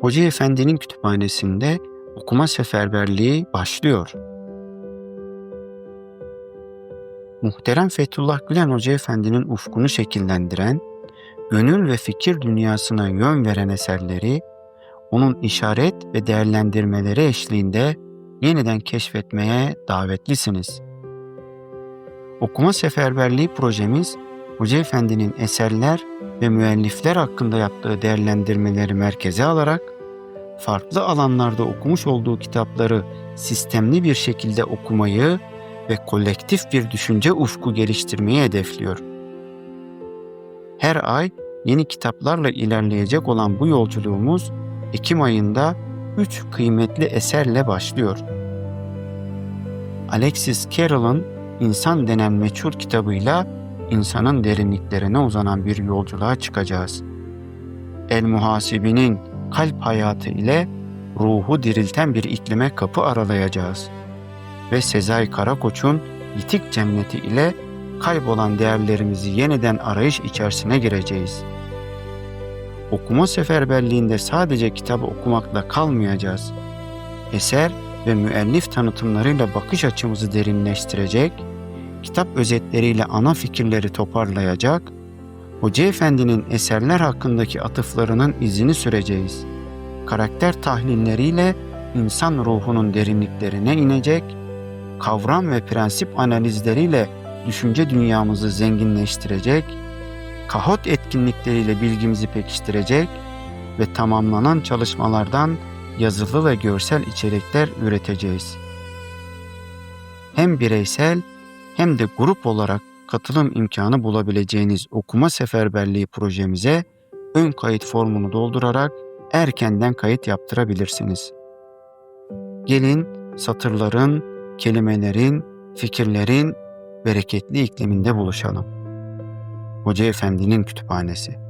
Hoca Efendi'nin kütüphanesinde okuma seferberliği başlıyor. Muhterem Fethullah Gülen Hoca Efendi'nin ufkunu şekillendiren, gönül ve fikir dünyasına yön veren eserleri, onun işaret ve değerlendirmeleri eşliğinde yeniden keşfetmeye davetlisiniz. Okuma seferberliği projemiz, Hoca Efendi'nin eserler ve müellifler hakkında yaptığı değerlendirmeleri merkeze alarak, farklı alanlarda okumuş olduğu kitapları sistemli bir şekilde okumayı ve kolektif bir düşünce ufku geliştirmeyi hedefliyor. Her ay yeni kitaplarla ilerleyecek olan bu yolculuğumuz Ekim ayında 3 kıymetli eserle başlıyor. Alexis Carrel'ın İnsan denen meçhul kitabıyla insanın derinliklerine uzanan bir yolculuğa çıkacağız. El Muhasibi'nin kalp hayatı ile ruhu dirilten bir iklime kapı aralayacağız. Ve Sezai Karakoç'un Yitik Cenneti ile kaybolan değerlerimizi yeniden arayış içerisine gireceğiz. Okuma seferberliğinde sadece kitabı okumakla kalmayacağız. Eser ve müellif tanıtımlarıyla bakış açımızı derinleştirecek, kitap özetleriyle ana fikirleri toparlayacak, Hoca Efendi'nin eserler hakkındaki atıflarının izini süreceğiz. Karakter tahlilleriyle insan ruhunun derinliklerine inecek, kavram ve prensip analizleriyle düşünce dünyamızı zenginleştirecek, kahot etkinlikleriyle bilgimizi pekiştirecek ve tamamlanan çalışmalardan yazılı ve görsel içerikler üreteceğiz. Hem bireysel hem de grup olarak katılım imkanı bulabileceğiniz okuma seferberliği projemize ön kayıt formunu doldurarak erkenden kayıt yaptırabilirsiniz. Gelin satırların, kelimelerin, fikirlerin bereketli ikliminde buluşalım. Hoca Efendi'nin kütüphanesi.